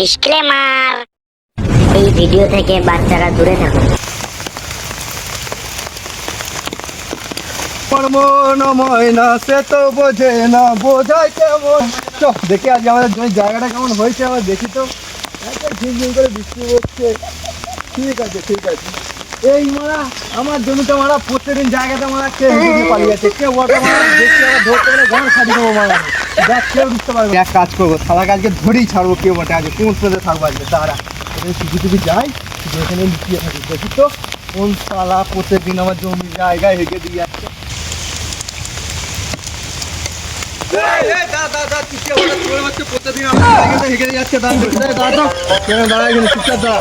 Disclaimer. এই video থেকে বাচ্চারা দূরে থাকুন। জায়গাটা কেমন হয়েছে, আবার দেখি তো। ঝিমঝিম করে বৃষ্টি হচ্ছে। ঠিক আছে ঠিক আছে। এই মারা আমার জমিতে মারা প্রত্যেকদিন জায়গাটা মারা কে হুজুর দিয়ে পালিয়ে যাচ্ছে। কে ওটা মারা ধরতে গেলে ঘর সাজিয়ে দেবো মারা। দেখ কেউ বুঝতে পারবে না। এক কাজ করব সারা কাজকে ধরেই ছাড়বো কেউ বটে আজকে কোন স্পেসে থাকব আজকে? দাঁড়া এখানে শুধু শুধু যাই এখানে লুকিয়ে থাকি দেখি তো কোন সালা প্রত্যেকদিন আমার জমি জায়গায় হেঁকে দিয়ে যাচ্ছে প্রত্যেকদিন আমার জায়গাতে হেঁকে দিয়ে যাচ্ছে দাঁড়া দাঁড়া এখানে চুপচাপ দাঁড়া।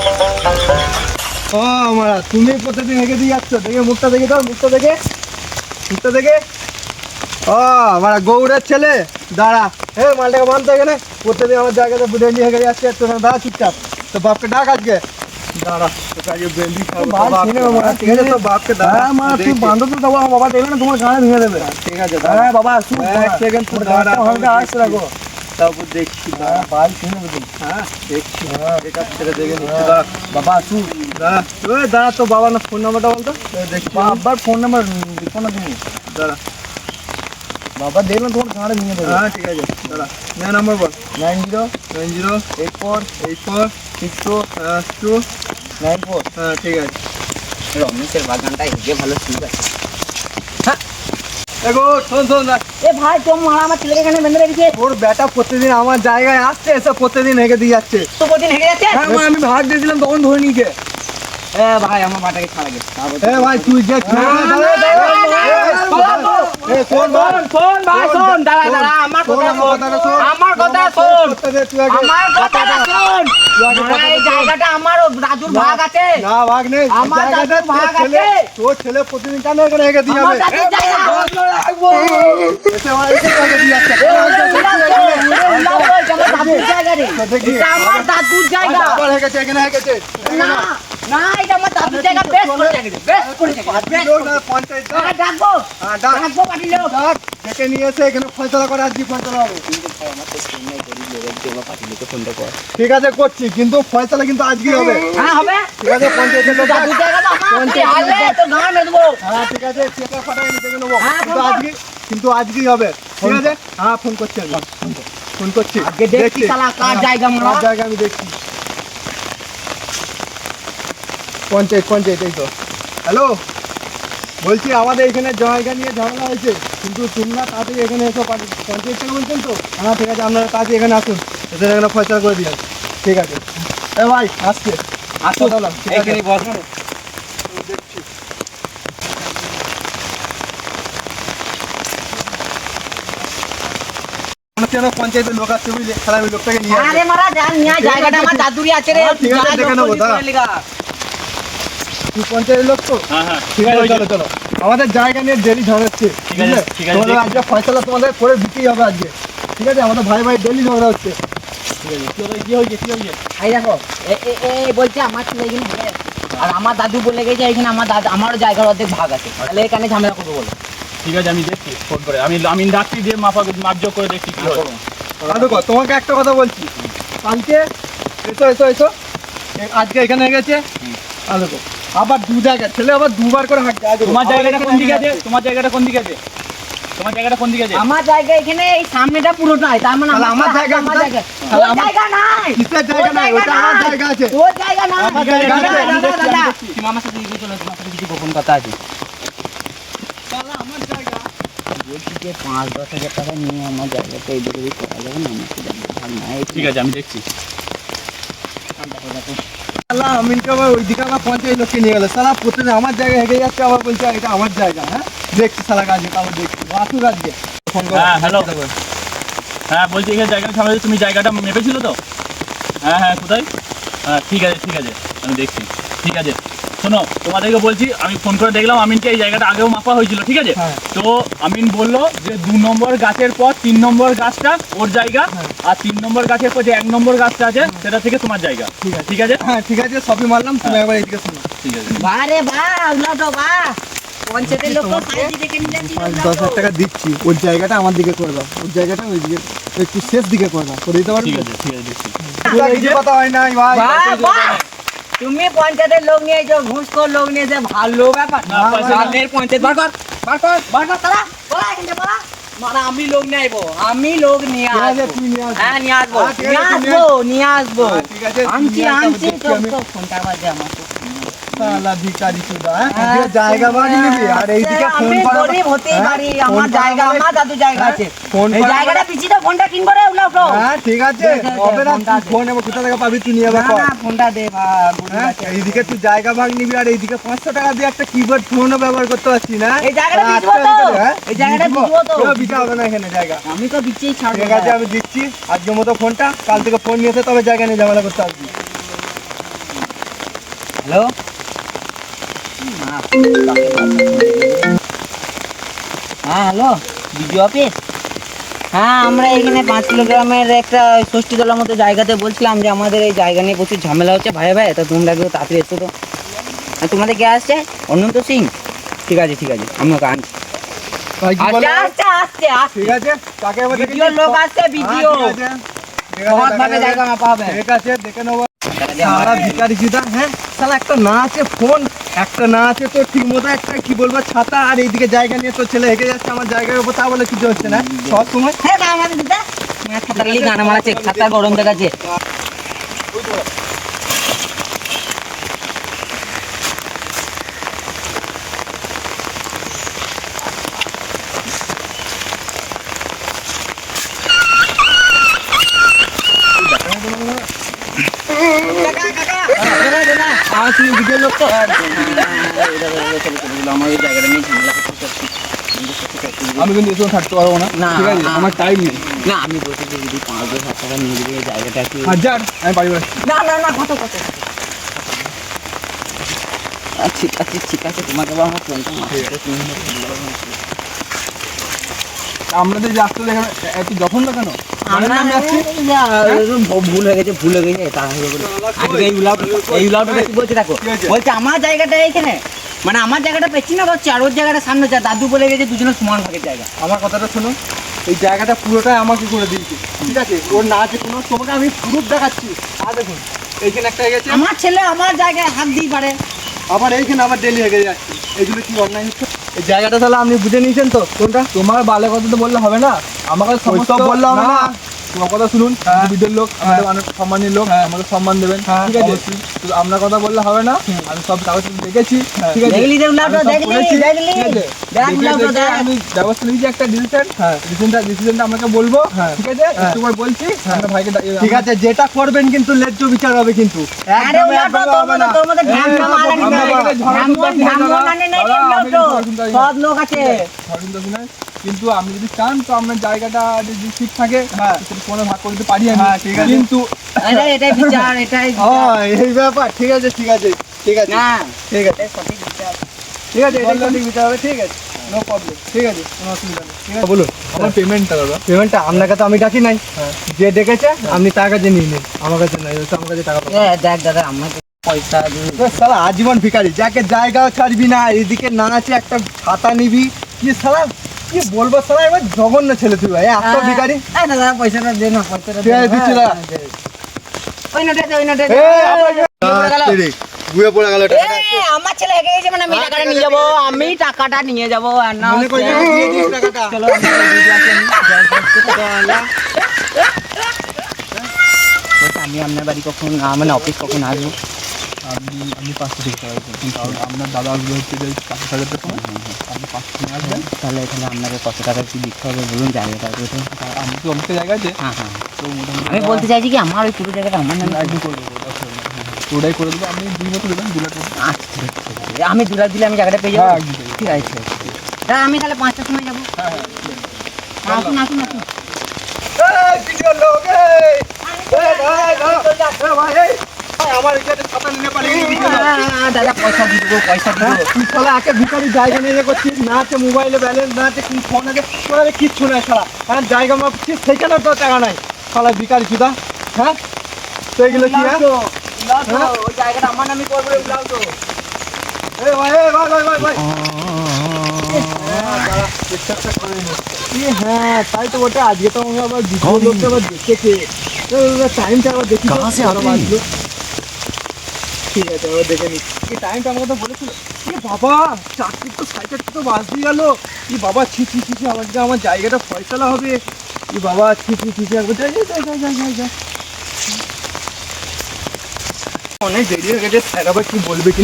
ও আমারা তুমি প্রত্যেকদিন হেঁকে দিয়ে যাচ্ছ। দেখে মুখটা দেখে দাও মুখটা দেখে। মুখটা দেখে। ও আমার গৌড়ের ছেলে। দাঁড়া। হে মালটাকে মানতে এখানে। প্রত্যেকদিন আমার জায়গাতে বেঞ্জি হেঁকে যাচ্ছে দাঁড়া চুপচাপ। তো বাপকে ডাক আজকে। দাঁড়া খাব তো বাপ বাপকে- ছেলে বাবা, ঠিক আছে তো বাপকে দাঁড়া। হ্যাঁ মা তুই। বান্ধব তো বাবা দেখবে না তোমার গানে ভেঙে দেবে। ঠিক আছে দাঁড়া। হ্যাঁ বাবা শুন এক সেকেন্ড দাঁড়া আসতে রাখো তারপর দেখছি দাঁড়া হ্যাঁ ভাই শুনে বুঝি হ্যাঁ দেখছি। একার থেকে দেখে নিচ্ছি দাঁড়া বাবা শুন দাঁড়া ওই দাঁড়া তো বাবার না ফোন নাম্বারটা বলতো? এই দেখছি। বাবার ফোন নাম্বার লিখো না তুমি দাঁড়া। বাবা দেখলাম তোমার গানে ভেঙে দেবে হ্যাঁ ঠিক আছে। দাঁড়া। নে নাম্বার বল। Nine zero nine zero eight four eight four six two two nine four হ্যাঁ ঠিক আছে। রমেশের বাগানটা হেগে ভালো ঠিক আছে দেখো শোন শোন এ ভাই তোর মারা আমার ছেলেকে এখানে বেঁধে রেখেছে তোর বেটা প্রতিদিন আমার জায়গায় আসছে এসে প্রতিদিন হেঁকে দিয়ে যাচ্ছে তো কদিন হেগে যাচ্ছে হ্যাঁ আমি ভাগ দিয়েছিলাম তখন ধরে নিকে এ ভাই আমার বাটাকে ছাড়া গেছে এ ভাই তুই যে আমার কথা শোন। আমার কথা শোন। আমার কথাটা শোন জায়গাটা আমার দাদুর ভাগ আছে। না ভাগ নেই। আমার ভাগ আছে। তোর ছেলে প্রতিদিন কেন এখানে দিয়ে যাবে? দাদুর জায়গা এসে আমার এসে হেঁকে দিয়ে যাচ্ছে এ, উড়ে উড়াচ্ছে, উড়ে উড়াচ্ছে, এটা আমার দাদুর জায়গা রে আমার দাদুর জায়গা। আবার এখানে হেঁকেছে না। না এটা আমার দাদুর জায়গা বেশ করে জায়গা বেশ করে জায়গা রে, বেশ লোক করে। না, পঞ্চায়েত হ্যাঁ, ডাকবো হ্যাঁ, ডাকবো পার্টি লোক ডাক, ডেকে নিয়ে এসে এখানে ফয়সলা করে আজকে ফয়সলা হবে। ঠিক আছে করছি কিন্তু ফয়সলা কিন্তু আজকেই হবে। হ্যাঁ হবে। ঠিক আছে পঞ্চায়েতের লোক দাদুর জায়গা তো আমার তো গান মেরে হ্যাঁ ঠিক আছে চেকার ফাটা আমি নেব। কিন্তু আজকে আজকেই হবে। ঠিক আছে? হ্যাঁ ফোন করছি আমি। ফোন করছি। আগে দেখছি কার জায়গা মারা কার জায়গা আমি দেখছি। পঞ্চায়েত পঞ্চায়েত এই তো। হ্যালো বলছি আমাদের এখানে জায়গা নিয়ে ঝামেলা হয়েছে। কিন্তু তোমরা তাড়াতাড়ি এখানে এসো পঞ্চায়েত থেকে বলছেন তো? হ্যাঁ ঠিক আছে আপনারা তাড়াতাড়ি এখানে আসুন। এদের এখানে ফয়সলা করে দিয়ে ঠিক আছে। এ ভাই আসছে। আসো দেখছি হচ্ছে যেন পঞ্চায়েতের লোক আসছে বুঝলে? খেলা ওই লোকটাকে নিয়ে আরে মারা জান নিয়া জায়গাটা আমার দাদুরি আছে। রে। হ্যাঁ, ঠিক আছে, দেখে নেব। তুই পঞ্চায়েতের লোক তো? ঠিক আছে চলো চলো। আমাদের জায়গা নিয়ে ডেলি ঝগড়া হচ্ছে বুঝলে? তোমাদের আজকে ফয়সলা তোমাদের করে দিতেই হবে আজকে। ঠিক আছে আমাদের ভাই ভাই ডেলি ঝগড়া হচ্ছে। এই দেখো এ- এ- এ বলছে আমার ছেলে এখানে আর আমার দাদু বলে গেছে এখানে আমার দাদু আমারও জায়গার অর্ধেক ভাগ আছে। তাহলে এখানে ঝামেলা করব বলো। ঠিক আছে আমি দেখছি ফোন করে। আমি আমি ডাকছি দিয়ে মাপা মাপজোক করে দেখছি কি হয় তোমাকে একটা কথা বলছি। কালকে এসো এসো এসো। আজকে এখানে গেছে। আলো কর। আবার দু জায়গায় ছেলে আবার দুবার করে হাঁটছে। তোমার জায়গাটা কোন দিকে আছে? তোমার জায়গাটা কোন দিকে আছে? তোমার জায়গাটা কোন দিকে আছে? আমার জায়গা এখানে এই সামনেটা পুরোটাই তার মানে আমার জায়গা আমার জায়গা। জায়গা নাই। কিসের জায়গা নাই? ওটা আমার জায়গা আছে। জায়গা নাই। আমার জায়গা দাদা, দাদা, দেখছি, দাদা। তুমি আমার সাথে এগিয়ে চলো তোমার সাথে কিছু গোপন কথা আছে? তাহলে আমার জায়গা। বলছি যে পাঁচ দশ হাজার টাকা নিয়ে আমার জায়গাটা করা যাবে না আমার জায়গা ঠিক আছে আমি দেখছি। সালা আমিনকে আবার ওইদিকে আবার পঞ্চায়েত লোককে নিয়ে গেলো। সালা প্রতিদিন আমার জায়গায় হেঁটে যাচ্ছে আবার বলছে এটা আমার জায়গা হ্যাঁ? দেখছি সালা গাছ আবার দেখছি। আসুক আজকে ফোন করো। হ্যাঁ, হ্যাঁ বলছি এখানে জায়গাটা সামনে তুমি জায়গাটা মেপেছিল তো? হ্যাঁ হ্যাঁ কোথায়? হ্যাঁ ঠিক আছে ঠিক আছে আমি দেখছি। ঠিক আছে। শোনো তোমাদেরকে বলছি আমি ফোন করে দেখলাম আমিনকে এই জায়গাটা আগেও মাপা হয়েছিল ঠিক আছে? হ্যাঁ। তো আমিন বলল যে দু নম্বর গাছের পর তিন নম্বর গাছটা ওর জায়গা হ্যাঁ। আর তিন নম্বর গাছের পর যে এক নম্বর গাছটা আছে সেটা থেকে তোমার জায়গা। ঠিক আছে। ঠিক আছে? হ্যাঁ ঠিক আছে সবই মারলাম তুমি একবার এদিকে শোনো। ঠিক আছে। পঞ্চায়েতের লোক দশ হাজার টাকা দিচ্ছি ওর জায়গাটা আমার দিকে করে দাও ওর জায়গাটা ওই দিকে একটু শেষ দিকে করে দাও করে দিতে পারবে? ঠিক আছে ঠিক আছে কথা হয় নাই ভাই! তুমি পঞ্চায়েতের লোক নিয়ে নিয়েছো ঘুষখোর লোক নিয়েছে ভালো ব্যাপার। পঞ্চায়েত বার কর বার কর বার কর তারা বলা এখান বলা। মানে আমি লোক নিয়ে আইবো। আমি লোক নিয়ে আসব। নিয়ে আসবে। হ্যাঁ নিয়ে আসব। হ্যাঁ, নিয়ে আসব নিয়ে হ্যাঁ, আনছি আনছি। ফোনটা বাজে আমার। শালা ভিখারি চুদা, হ্যাঁ? জায়গা বাড়ি নিবি আর এইদিকে ফোন করা গরিব হতেই হ্যাঁ? পারি আমার জায়গা আমার দাদু জায়গা হ্যাঁ? আছে ফোন এই জায়গাটা পিছিয়ে দাও ফোনটা কিনবো রে উলাও তো হ্যাঁ ঠিক আছে হবে না। ফোন এবার কোথা থেকে পাবি তুই নিয়ে কর। না ফোনটা দে হ্যাঁ আছে। এইদিকে তুই জায়গা ভাগ নিবি আর এইদিকে পাঁচশো টাকা দিয়ে একটা কিবোর্ড ফোনও ব্যবহার করতে পারছি না এই জায়গাটা বিচবো তো? হ্যাঁ? এই জায়গাটা বিচবো? তো? কেউ বিচা হবে না এখানে জায়গা আমি তো বিচেই ছাড়বো ঠিক আছে আমি দিচ্ছি আজকের মতো ফোনটা কাল থেকে ফোন নিয়ে এসে তবে জায়গা নিয়ে ঝামেলা করতে আসবি হ্যালো হ্যাঁ হ্যালো বিজু অফিস? হ্যাঁ আমরা এখানে পাঁচ কিলোগ্রামের একটা ষষ্ঠী তলার মতো জায়গাতে বলছিলাম যে আমাদের এই জায়গা নিয়ে প্রচুর ঝামেলা হচ্ছে ভাই ভাই তো তোমরা কেউ তাড়াতাড়ি এসো তো। আর তোমাদের কে আসছে? অনন্ত সিং? ঠিক আছে ঠিক আছে আমি ওকে আনছি। আছে তাকে। লোক আসছে ভিডিও। জায়গা মাপা হবে। ঠিক আছে দেখে নেব। সারা ভিকারি জুদা হ্যাঁ? সালা একটা না আছে ফোন একটা না আছে তো ঠিক মতো একটা কি বলব ছাতা আর এইদিকে জায়গা নিয়ে তোর ছেলে হেঁকে যাচ্ছে আমার জায়গার উপর তা বলে কিছু হচ্ছে না। সব সময় হ্যাঁ গানা মারাচ্ছে ছাতা গরম দেখাচ্ছে। এদিকে লোক তো আমার এই জায়গাটা নিয়ে ঝামেলা করতে আমি কিন্তু এসব থাকতে পারব না। না, ঠিক আছে। আমার টাইম নেই। না আমি বলছি যে যদি পাঁচ হাজার টাকা নিয়ে এই জায়গাটা একটু হাজার আমি বাড়ি না না না কত কত ঠিক আছে ঠিক আছে তোমাকে আবার আমার ফোনটা তুমি আমরা যে রাস্তা দেখে এত যখন না কেন? আমরা ভুল হয়ে গেছে ভুল হয়ে গেছে তাড়াহুড়ো এই উলাউটা এই উলাউটা কি বলছে দেখো বলছে আমার জায়গাটা মানে আমার জায়গাটা পেছি না হচ্ছে জায়গাটা সামনে যা দাদু বলে গেছে দুজনের সমান ভাগের জায়গা। আমার কথাটা শোনো এই জায়গাটা পুরোটাই আমাকে করে দিয়েছে ঠিক আছে? ওর না আছে কোনো তোমাকে আমি প্রুফ দেখাচ্ছি। আর দেখুন এইখানে একটা হয়ে গেছে। আমার ছেলে আমার জায়গায় হাত দিয়ে পারে। আবার এইখানে আবার ডেলি হয়ে যাচ্ছে এগুলো কি অন্যায় হচ্ছে? এই জায়গাটা তাহলে আপনি বুঝে নিয়েছেন তো? কোনটা? তোমার বালে কথা তো বললে হবে না। আমাকে সমস্ত বললাম না। কথা শুনুন বিদের লোক আমাদের অনেক সম্মানের লোক আমাকে সম্মান দেবেন ঠিক আছে? আপনার কথা বললে হবে না আমি সব কাগজ দেখেছি ঠিক আছে? আমি ব্যবস্থা নিয়েছি একটা ডিসিশন হ্যাঁ। ডিসিশনটা ডিসিশনটা আপনাকে বলব ঠিক আছে? একটু পর বলছি আপনার ভাইকে ঠিক আছে যেটা করবেন কিন্তু ন্যায্য বিচার হবে কিন্তু। সব লোক আছে। কিন্তু আপনি যদি চান তো আপনার জায়গাটা যদি ঠিক থাকে সেটা কোনো ভাগ করতে পারি আমি। কিন্তু এটা এটাই বিচার এটাই এই ব্যাপার ঠিক আছে ঠিক আছে ঠিক আছে। না ঠিক আছে। সঠিক বিচার। ঠিক আছে এটা সঠিক বিচার হবে ঠিক আছে। নো প্রবলেম ঠিক আছে। কোনো অসুবিধা নেই। ঠিক আছে। বলুন আমার পেমেন্টটা দাদা। পেমেন্টটা আপনার কাছে আমি ডাকি নাই। যে ডেকেছে আপনি তার কাছে নিয়ে নিন। আমার কাছে নাই আমার কাছে টাকা দেখ দাদা আমাকে পয়সা। সালা আজীবন ভিখারি যাকে জায়গা ছাড়বি না এদিকে না আছে একটা খাতা নিবি। কি সালা কি বলব সালা এবার জঘন্য ছেলে তুই ভাই এত ভিখারি। এই দাদা পয়সাটা দে না পয়সাটা ঠিক দিচ্ছি দাদা। ওই নোটে ওই নোটে বুয়ে পড়ে গেল এই, আমার ছেলে হেগে গেছে মানে আমি টাকাটা নিয়ে যাব আমি টাকাটা নিয়ে যাব আর না মনে দিয়ে দিস টাকাটা। চলো বলছি, আমি আপনার বাড়ি কখন মানে অফিস কখন আসব? আপনি আপনি পাঁচশো টাকা করবেন কারণ আপনার দাদা আসবে হচ্ছে যে পাঁচ হাজার সময় আপনি পাঁচশো নিয়ে আসবেন। তাহলে এখানে আপনাকে কত টাকা কি দিতে হবে বলুন জায়গাটা আমি তো অনেকটা জায়গা আছে। হ্যাঁ হ্যাঁ। তো মোটামুটি আমি বলতে চাইছি কি আমার ওই পুরো জায়গাটা আমার নামে একদম করে দেবো। হ্যাঁ, পুরোটাই করে দেবো। আপনি দুই মতো দেবেন দু লাখ আচ্ছা। আমি দু লাখ দিলে আমি জায়গাটা পেয়ে যাব? হ্যাঁ। ঠিক আছে আমি তাহলে পাঁচটার সময় যাব। হ্যাঁ হ্যাঁ আসুন আসুন আসুন। এই ভিডিও লোক এই। এই ভাই ভাই দাদা পয়সা দিয়ে দেবো পয়সা দিয়ে হ্যাঁ, দেবো। তুই শালা একে ভিখারি জায়গা নিয়ে করছিস না আছে মোবাইলে ব্যালেন্স না আছে কোন ফোন আছে তোর কিচ্ছু নাই শালা। কারণ জায়গা মাপছিস সেখানে তো টাকা নাই। শালা ভিখারি চুদা হ্যাঁ? তো এগুলো কি হ্যাঁ? উলাও তো, ওই জায়গাটা আমার নামে করব উলাও তো। এই ভাই এই ভাই ভাই ভাই ভাই। হ্যাঁ তাই তো বটে আজকে তো আমাকে আবার আবার দেখেছে। টাইমটা আবার দেখি। ঠিক আছে দেখে এই টাইমটা আমাকে তো বলেছিল। এ বাবা চারটে তো সাড়ে চারটে তো বাজতে গেল। ই বাবা ছি ছি ছি ছি আমার যে আমার জায়গাটা ফয়সালা হবে। ই বাবা ছি ছি ছি ছি একবার যাই যাই যাই যাই যাই যাই। অনেক দেরি হয়ে গেছে স্যার আবার কি বলবে কি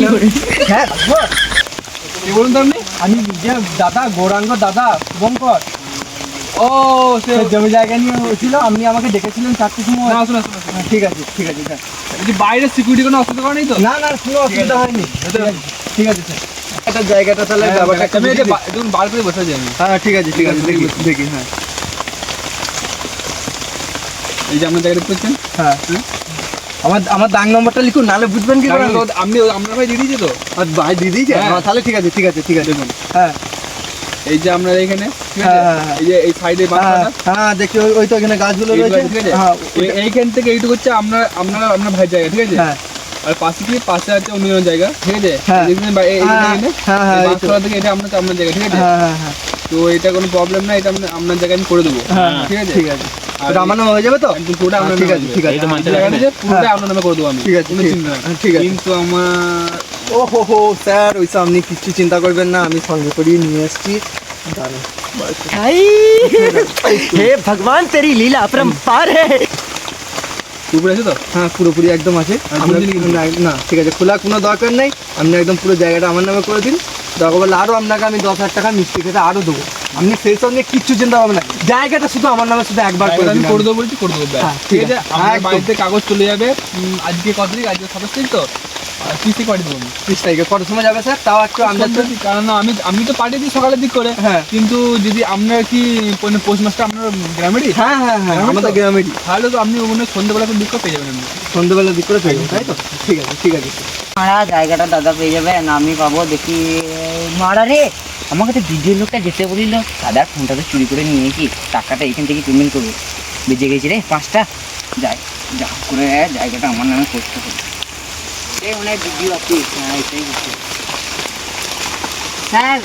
হ্যাঁ কি বলুন তো আপনি? আমি নিজে দাদা গৌরাঙ্গ দাদা শুভঙ্কর। ও সে জমি জায়গা নিয়ে হয়েছিল আপনি আমাকে ডেকেছিলেন চারটের সময়। ঠিক আছে ঠিক আছে বাইরে সিকিউরিটি কোনো অসুবিধা করে তো? না না কোনো অসুবিধা হয়নি। ঠিক আছে, স্যার একটা জায়গাটা তাহলে ব্যাপারটা আমি বুঝিয়ে দিই। দেখুন বার করে বসে যাই হ্যাঁ ঠিক আছে ঠিক আছে দেখি দেখি হ্যাঁ। এই যে আপনার জায়গা দেখতে পাচ্ছেন হ্যাঁ। আমার আমার নম্বরটা লিখুন নাহলে বুঝবেন কি করে। আপনি আপনার ভাই দিয়ে দিয়েছে তো? আর ভাই দিদি হ্যাঁ। তাহলে ঠিক আছে ঠিক আছে ঠিক আছে। হ্যাঁ। এই যে আপনার এখানে হ্যাঁ, হ্যাঁ। এই যে এই সাইডে হ্যাঁ হ্যাঁ দেখি ওই- তো এখানে গাছগুলো রয়েছে। ঠিক আছে? এইখান থেকে এইটুকু হচ্ছে আপনার আপনার আপনার ভাই জায়গা ঠিক আছে? হ্যাঁ। আর পাশে কি? পাশে আছে অন্য জায়গা ঠিক আছে? হ্যাঁ। হ্যাঁ, হ্যাঁ, হ্যাঁ, থেকে এটা আপনার আপনার জায়গা ঠিক আছে? হ্যাঁ হ্যাঁ হ্যাঁ। তো এটা কোনো প্রবলেম না এটা আপনার জায়গায় আমি করে দেবো। ঠিক আছে? ঠিক আছে। আমার নামে হয়ে যাবে তো? পুরোটা আপনার হ্যাঁ, ঠিক নামে আছে ঠিক আছে। পুরোটা। আপনার নামে করে দেবো আমি। ঠিক আছে, ঠিক আছে। কিন্তু আমার ও হো হো স্যার ওইসব আপনি কিচ্ছু চিন্তা করবেন না আমি সঙ্গে করিয়ে নিয়ে এসেছি দাঁড়ান। हे भगवान तेरी लीला अपरंपार है পুকুর আছে তো হ্যাঁ পুরোপুরি একদম আছে আর আমরা- বুঝলি কিন্তু? না না ঠিক আছে খোলা কোনো দরকার নেই আপনি একদম পুরো জায়গাটা আমার নামে করে দিন দরকার বলে আরও আপনাকে আমি দশ হাজার টাকা মিষ্টি খেতে আরও দেবো আপনি সেই সব নিয়ে কিচ্ছু চিন্তা করবেন না জায়গাটা শুধু আমার নামে শুধু একবার করে জায়গাটা আমি দিন করে দেবো বলছি করে দেবো ব্যাস। হ্যাঁ, ঠিক ঠিক আছে আছে। আপনার একদম। বাড়িতে কাগজ চলে যাবে উম, আজকে কত তারিখ আজকে সাতাশ তারিখ তো দেবো তারিখে। সময় যাবে স্যার? তাও একটু আন্দাজ কারণ আমি আমি তো পাঠিয়ে দিই সকালের দিক করে। হ্যাঁ। কিন্তু যদি আপনার কি পোস্ট মাস্টার আপনার গ্রামেরই? হ্যাঁ হ্যাঁ হ্যাঁ। আমাদের? গ্রামেরই। তাহলে তো আপনি ওখানে সন্ধ্যেবেলা দিক করে পেয়ে যাবেন আপনি। দিক করে পেয়ে যাবেন, তাই তো? ঠিক আছে ঠিক আছে। মারা জায়গাটা দাদা পেয়ে যাবে না আমি পাবো দেখি। মারা রে আমাকে তো ভিডিও লোকটা যেতে বলিল। দাদার ফোনটা তো চুরি করে নিয়েছি টাকাটা এখান থেকে পেমেন্ট করব বেজে গেছি রে পাঁচটা। যাই যা করে জায়গাটা আমার নামে করতে হবে হয় ভিডিও স্যার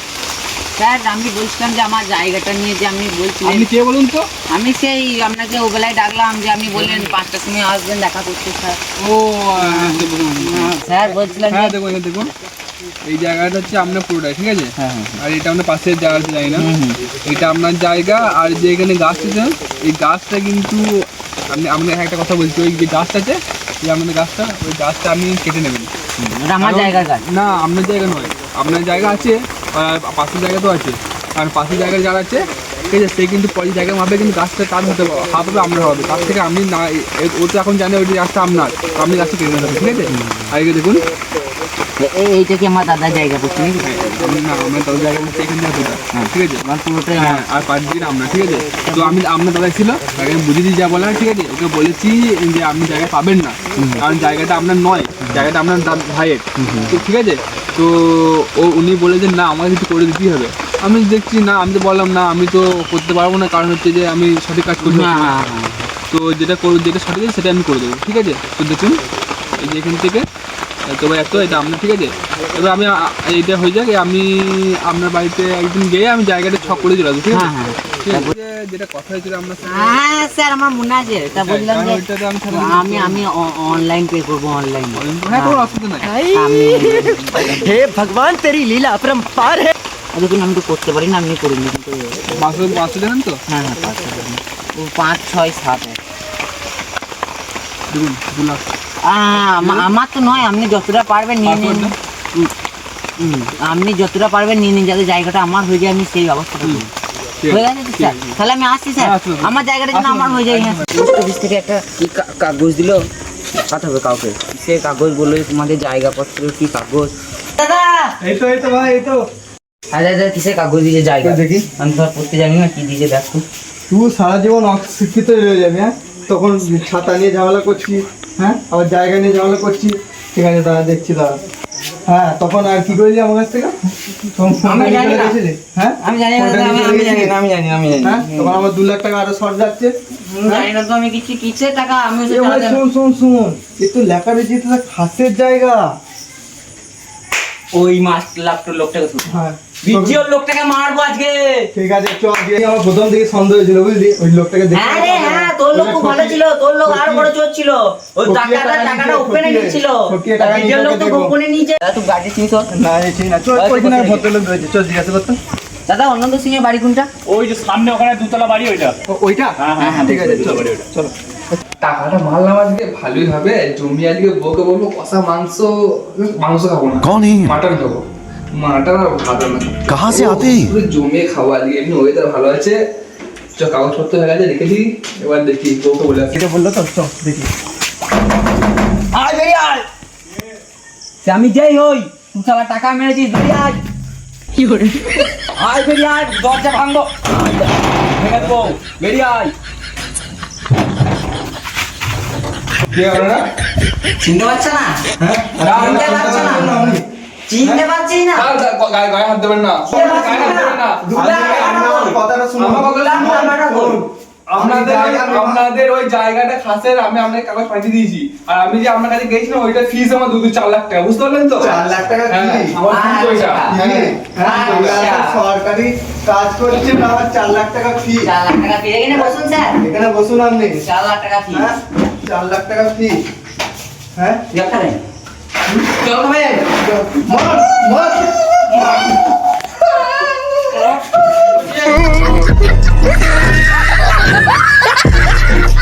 স্যার আমি বলছিলাম যে আমার জায়গাটা নিয়ে যে বলছিলেন। আপনি কে বলুন তো? আমি সেই আপনাকে ওবেলায় ডাকলাম যে আপনি বললেন পাঁচটার সময় আসবেন দেখা করতে স্যার। ও হ্যাঁ, হ্যাঁ, স্যার বলছিলাম হ্যাঁ দেখুন দেখুন। এই জায়গাটা হচ্ছে আপনার পুরোটাই ঠিক আছে? আর এটা আপনার পাশের জায়গা জানি না। এটা আপনার জায়গা আর যে এখানে গাছ আছে এই গাছটা কিন্তু আপনি আপনাকে একটা কথা বলছি ওই যে গাছটা আছে যে আপনাদের গাছটা ওই গাছটা আপনি কেটে নেবেন। আমার জায়গা না আপনার জায়গা নয়। আপনার জায়গা আছে আর পাশের জায়গা তো আছে। আর পাশের জায়গায় যারা আছে ঠিক আছে সে কিন্তু পরের জায়গা মাপে কিন্তু গাছটা তার হতে হাত হবে আপনার হবে। তার থেকে আপনি না ও তো এখন জানে ওই গাছটা আপনার আপনি গাছটা কেটে নেবেন ঠিক আছে? আগে দেখুন এইটা কি আমার দাদার জায়গা না দাদা জায়গা এখানে ঠিক আছে? আমার পুরোটাই হ্যাঁ আর পাঁচ দিন আমরা ঠিক আছে? তো আমি আপনার দাদা ছিল তাকে আমি বুঝিয়ে যা বলার ঠিক আছে? ওকে বলেছি যে আপনি জায়গা পাবেন না কারণ জায়গাটা আপনার নয় জায়গাটা আপনার ভাইয়ের তো ঠিক আছে? তো ও উনি বলে যে না আমাকে কিছু করে দিতেই হবে আমি দেখছি না আমি তো বললাম না আমি তো করতে পারব না কারণ হচ্ছে যে আমি সঠিক কাজ করতে না। তো যেটা করব যেটা সঠিক সেটা আমি করে দেবো ঠিক আছে তো দেখুন এই যে এখান থেকে তবে এত এটা আপনার ঠিক আছে? এবার আমি এটা হয়ে যাক আমি আপনার বাড়িতে একদিন গিয়ে আমি জায়গাটা ছক করে দিলাম ঠিক আছে? হ্যাঁ, হ্যাঁ। যেটা কথা হয়েছিল অনলাইন পে করব অনলাইন অসুবিধা নাই। ভগবান আমি তো করতে পারি না আমি করিনি কিন্তু পাঁচশো পাঁচশো তো? হ্যাঁ, হ্যাঁ ও পাঁচ ছয় সাত এক। দেখুন দু আমার তো নয় আপনি যতটা পারবেন নিয়ে নিন। আপনি যতটা পারবেন নিয়ে নিন যাতে জায়গাটা আমার হয়ে যায় আমি সেই ব্যবস্থা করব। ঠিক হয়ে গেছে স্যার? তাহলে আমি আসছি স্যার। হ্যাঁ, আমার জায়গাটা যেন আমার হয়ে যায় হ্যাঁ পোস্ট অফিস থেকে একটা কি কাগজ দিলো? পাঠাবে কাউকে। সে কাগজ বলল যে তোমাদের জায়গাপত্র কি কাগজ? দাদা! এই তো এই তো ভাই এই তো। দাদা কিসের কাগজ দিয়েছে জায়গা? দেখি। আমি তো আর পড়তে জানি না কি দিয়েছে দেখো। তুই সারা জীবন অশিক্ষিত রয়ে যাবি হ্যাঁ? তখন ছাতা নিয়ে ঝামেলা করছি হ্যাঁ? আবার জায়গা নিয়ে ঝামেলা করছি। ঠিক আছে দাদা দেখছি দাদা হ্যাঁ তখন আর কি করলি আমার কাছ থেকে? হ্যাঁ? আমি জানি না আমি নিয়ে চলে আমি জানি না আমি জানি আমি জানি হ্যাঁ? তখন আমার দু লাখ টাকা আরও শর্ট যাচ্ছে। জানি না তো আমি কিছু কিসের টাকা আমি ওসব এ ভাই জানি না। শুন শুন শুন একটু লেখা রয়েছে এটা খাসের জায়গা। ওই মাস লাখ লোকটাকে হ্যাঁ। বিজিওর লোকটাকে মারবো আজকে। ঠিক আছে চল গিয়ে আমার প্রথম থেকে সন্দেহ হয়েছিল বুঝলি? ওই লোকটাকে দেখে হ্যাঁ হ্যাঁ তোর লোক খুব ভালো ছিল তোর লোক বড় চোর ছিল। ওই টাকাটা টাকাটা ওপেনে নিজের লোক তো গোপনে নিয়েছে তুই গাড়ি চিনিস না চিনি না। কই ভদ্রলোক রয়েছে। জিজ্ঞাসা করতো দাদা সিং এর বাড়ি কোনটা? ওই যে সামনে ওখানে দুতলা বাড়ি ওইটা। ওইটা? হ্যাঁ হ্যাঁ, হ্যাঁ হ্যাঁ ঠিক আছে টাকাটা ভালোই হবে জমি আজকে বলব কষা মাংস মাংস খাব না। মাটন খাব। মাটন আর ভাত না কাহা সে আতে? জমে খাওয়া আজকে এমনি ওয়েদার ভালো আছে। চ কাগজপত্র হয়ে গেছে রেখে দিই এবার দেখি বউকে বলে এটা বলল তো চল দেখি। আয় বেরিয়ে আয়! আমি যেই হই তুই শালা টাকা মেরেছিস বেরিয়ে আয়! কি করে আয় বেরিয়ে আয় দরজা ভাঙবো। ভেঙে দেবো বেরিয়ে আয়! কি না? চিনতে পারছে না? হ্যাঁ? চিনতে পারছে না। চিনতে পারছি না। গায়ে গায়ে হাত দেবেন না। গায়ে হাত দেবেন না। কথাটা শুনো আমার কথা শুনুন। আপনাদের আপনাদের ওই জায়গাটা খাসের আমি আপনাকে কাগজ পাঠিয়ে দিয়েছি। আর আমি যে আপনার কাছে গেছিলাম ওইটা ফিস আমার দু দু চার লাখ টাকা। বুঝতে পারলেন তো? চার লাখ টাকা হ্যাঁ, ওইটা। হ্যাঁ হ্যাঁ আচ্ছা। সরকারি কাজ করছেন আবার চার লাখ টাকা ফি চার লাখ টাকা ফি এখানে বসুন স্যার। এখানে বসুন আপনি। চার লাখ টাকা ফি হ্যাঁ চার লাখ টাকা ফি হ্যাঁ? Come in. Mark, Mark. Mark.